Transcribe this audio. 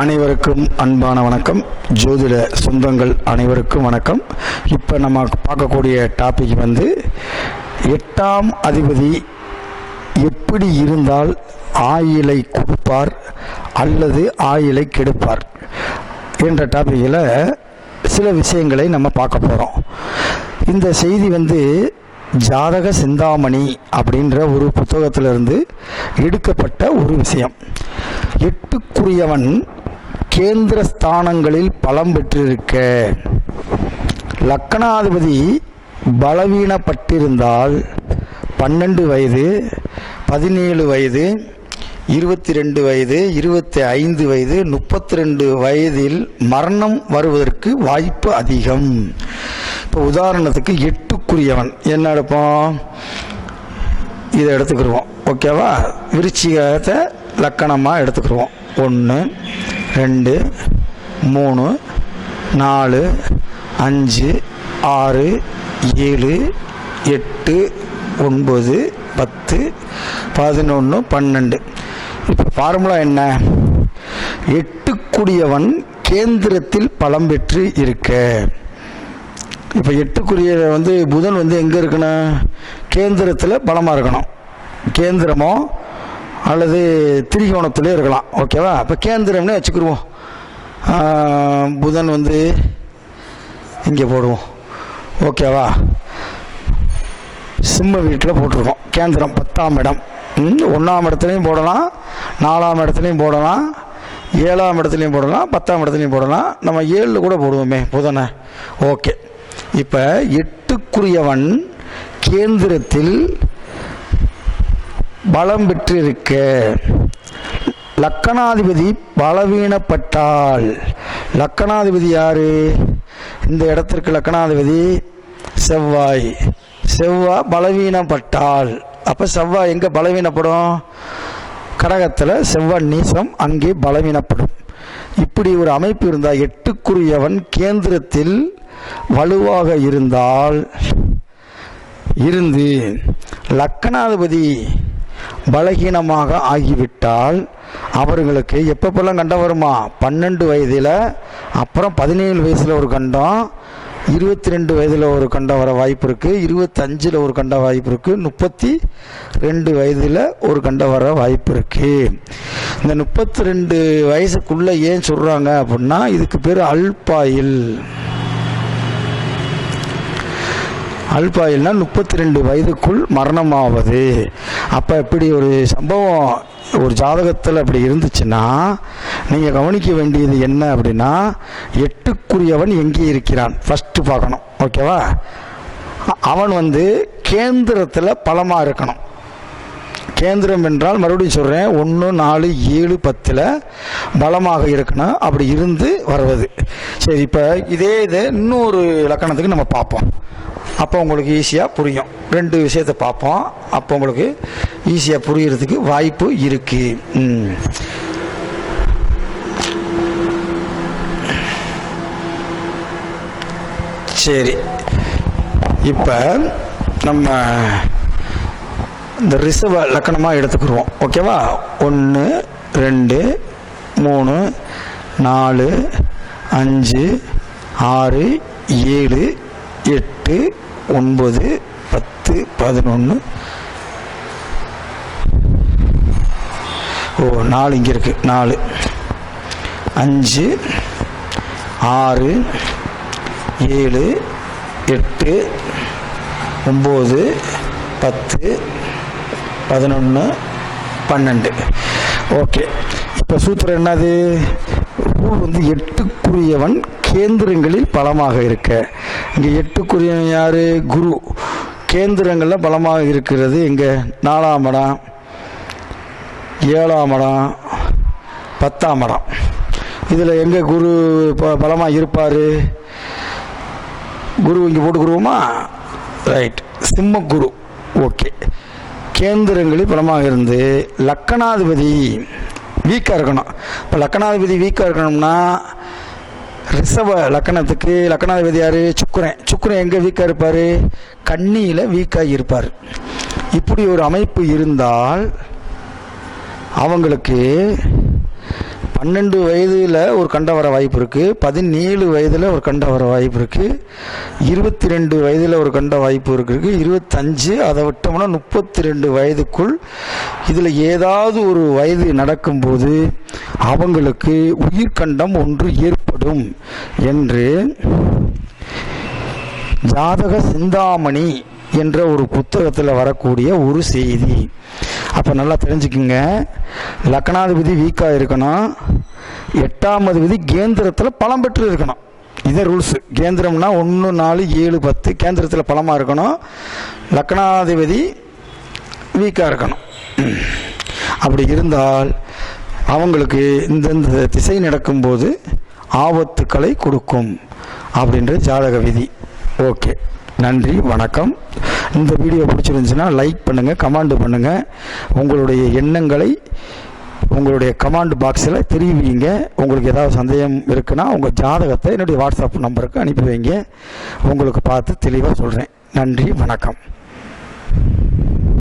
அனைவருக்கும் அன்பான வணக்கம். ஜோதிட சொந்தங்கள் அனைவருக்கும் வணக்கம். இப்போ நம்ம பார்க்கக்கூடிய டாபிக் வந்து எட்டாம் அதிபதி எப்படி இருந்தால் ஆயிலை கொடுப்பார் அல்லது ஆயிலை கெடுப்பார் என்ற டாப்பிக்கில் சில விஷயங்களை நம்ம பார்க்க போகிறோம் இந்த செய்தி வந்து ஜாதக சிந்தாமணி அப்படின்ற ஒரு புத்தகத்திலிருந்து எடுக்கப்பட்ட ஒரு விஷயம். எட்டுக்குரியவன் கேந்திர ஸ்தானங்களில் பலம் பெற்றிருக்க. லக்கணாதிபதி பலவீனப்பட்டிருந்தால் பன்னெண்டு வயது பதினேழு வயது இருபத்தி ரெண்டு வயது இருபத்தி ஐந்து வயது முப்பத்தி ரெண்டு வயதில் மரணம் வருவதற்கு வாய்ப்பு அதிகம். இப்போ உதாரணத்துக்கு எட்டுக்குரியவன். என்ன எடுப்போம் இதை எடுத்துக்கிடுவோம் ஓகேவா? விருச்சிகத்தை லக்கணமாக எடுத்துக்கிடுவோம் ஒன்று ரெண்டு மூணு நாலு அஞ்சு ஆறு ஏழு எட்டு ஒன்பது பத்து பதினொன்று பன்னெண்டு. இப்போ ஃபார்முலா என்ன? எட்டுக்குரியவன் கேந்திரத்தில் பலம் பெற்று இருக்க. இப்போ எட்டுக்குரிய வந்து புதன் வந்து எங்கே இருக்கணும்? கேந்திரத்தில் பலமாக இருக்கணும். கேந்திரமோ அல்லது திரிகோணத்திலே இருக்கலாம். ஓகேவா இப்போ கேந்திரம்னு வச்சுக்கிடுவோம் புதன் வந்து இங்கே போடுவோம். ஓகேவா சிம்ம வீட்டில் போட்டிருக்கோம். கேந்திரம் பத்தாம் இடம். ம், ஒன்றாம் இடத்துலையும் போடலாம். நாலாம் இடத்துலையும் போடலாம். ஏழாம் இடத்துலையும் போடலாம். பத்தாம் இடத்துலையும் போடலாம். நம்ம ஏழில் கூட போடுவோமே புதனை. ஓகே இப்போ எட்டுக்குரியவன் கேந்திரத்தில் பலம் பெற்றிருக்க. லக்கணாதிபதி பலவீனப்பட்டால். லக்கணாதிபதி யாரு? இந்த இடத்திற்கு லக்கணாதிபதி செவ்வாய். செவ்வாய் பலவீனப்பட்டால். அப்ப செவ்வாய் எங்க பலவீனப்படும்? கடகத்தில் செவ்வாய் நீசம் அங்கே பலவீனப்படும். இப்படி ஒரு அமைப்பு இருந்தால் எட்டுக்குரியவன் கேந்திரத்தில் வலுவாக இருந்தால் இருந்து லக்கணாதிபதி பலகீனமாக ஆகிவிட்டால் அவர்களுக்கு எப்பப்பெல்லாம் கண்டம் வருமா? பன்னெண்டு வயதில் அப்புறம் பதினேழு வயசில் ஒரு கண்டம் இருபத்தி ரெண்டு வயதில் ஒரு கண்டம் வர வாய்ப்பு இருக்குது இருபத்தஞ்சில் ஒரு கண்டம் வாய்ப்பு இருக்குது முப்பத்தி ரெண்டு வயதில் ஒரு கண்டம் வர வாய்ப்பு இருக்குது இந்த முப்பத்தி ரெண்டு வயசுக்குள்ளே ஏன் சொல்கிறாங்க அப்படின்னா இதுக்கு பேர் அல்பாயில். அல்பாயில்னா முப்பத்தி ரெண்டு வயதுக்குள் மரணமாவது. அப்போ இப்படி ஒரு சம்பவம் ஒரு ஜாதகத்தில் அப்படி இருந்துச்சுன்னா நீங்கள் கவனிக்க வேண்டியது என்ன அப்படின்னா எட்டுக்குரியவன் எங்கே இருக்கிறான்? ஃபஸ்ட்டு பார்க்கணும். ஓகேவா அவன் வந்து கேந்திரத்தில் பலமாக இருக்கணும். கேந்திரம் என்றால் மறுபடியும் சொல்கிறேன் ஒன்று நாலு ஏழு பத்தில் பலமாக இருக்கணும் அப்படி இருந்து வருவது. சரி இப்போ இதே இது இன்னொரு லக்கணத்துக்கு நம்ம பார்ப்போம். அப்போ உங்களுக்கு ஈஸியாக புரியும். ரெண்டு விஷயத்தை பார்ப்போம். அப்போ உங்களுக்கு ஈஸியாக புரியறதுக்கு வாய்ப்பு இருக்கு. சரி. இப்போ நம்ம இந்த ரிசர்வை லக்கணமாக எடுத்துக்கிடுவோம் ஓகேவா? ஒன்று ரெண்டு மூணு நாலு அஞ்சு ஆறு ஏழு எட்டு ஒன்பது பத்து பதினொன்று ஓ நாலு இங்கே இருக்குது நாலு. அஞ்சு ஆறு ஏழு எட்டு ஒம்பது பத்து பதினொன்று பன்னெண்டு. ஓகே. இப்போ சூத்திரம் என்னது? ரூல் வந்து எட்டுக்குரியவன் கேந்திரங்களில் பலமாக இருக்க. இங்கே எட்டுக்குரியவன் யார்? குரு. கேந்திரங்களில் பலமாக இருக்கிறது. இங்கே நாலாம் இடம் ஏழாம் இடம் பத்தாம் இடம். இதில் எங்கே குரு ப பலமாக இருப்பார்? குரு இங்கே போட்டுக்குருவோமா? ரைட் சிம்ம குரு. ஓகே கேந்திரங்களில் பலமாக இருந்து லக்கணாதிபதி. வீக்காக இருக்கணும். இப்போ லக்கணாதிபதி வீக்காக இருக்கணும்னா ரிஷப லக்கணத்துக்கு லக்கணாதிபதி யார்? சுக்குரன். சுக்குரன் எங்கே வீக்காக இருப்பார்? கண்ணியில் வீக்காக இருப்பார். இப்படி ஒரு அமைப்பு இருந்தால் அவங்களுக்கு பன்னெண்டு வயதில் ஒரு கண்டம் வர வாய்ப்பு இருக்குது பதினேழு வயதில் ஒரு கண்டம் வர வாய்ப்பு இருக்குது இருபத்தி ரெண்டு வயதில் ஒரு கண்ட வாய்ப்பு இருக்குது இருபத்தஞ்சு அதை விட்டோம்னா முப்பத்தி ரெண்டு வயதுக்குள் இதில் ஏதாவது ஒரு வயது நடக்கும்போது அவங்களுக்கு உயிர்கண்டம் ஒன்று ஏற்படும் என்று ஜாதக சிந்தாமணி என்ற ஒரு புத்தகத்தில் வரக்கூடிய ஒரு செய்தி. அப்போ நல்லா தெரிஞ்சுக்குங்க. லக்னாதிபதி வீக்காக இருக்கணும். எட்டாம் விதி கேந்திரத்தில் பலம் பெற்று இருக்கணும். இதே ரூல்ஸு. கேந்திரம்னா ஒன்று நாலு ஏழு பத்து கேந்திரத்தில் பலமாக இருக்கணும். லக்னாதிபதி வீக்காக இருக்கணும். அப்படி இருந்தால் அவங்களுக்கு இந்தந்த திசை நடக்கும்போது ஆபத்துக்களை கொடுக்கும். அப்படின்ற ஜாதக விதி. ஓகே. நன்றி. வணக்கம். இந்த வீடியோ பிடிச்சிருந்துச்சுன்னா லைக் பண்ணுங்கள் கமெண்ட் பண்ணுங்கள் உங்களுடைய எண்ணங்களை உங்களுடைய கமாண்ட் பாக்ஸில் தெரிவிங்க. உங்களுக்கு ஏதாவது சந்தேகம் இருக்குன்னா உங்கள் ஜாதகத்தை என்னுடைய வாட்ஸ்அப் நம்பருக்கு அனுப்பி வைங்க. உங்களுக்கு பார்த்து தெளிவாக சொல்கிறேன் நன்றி வணக்கம்.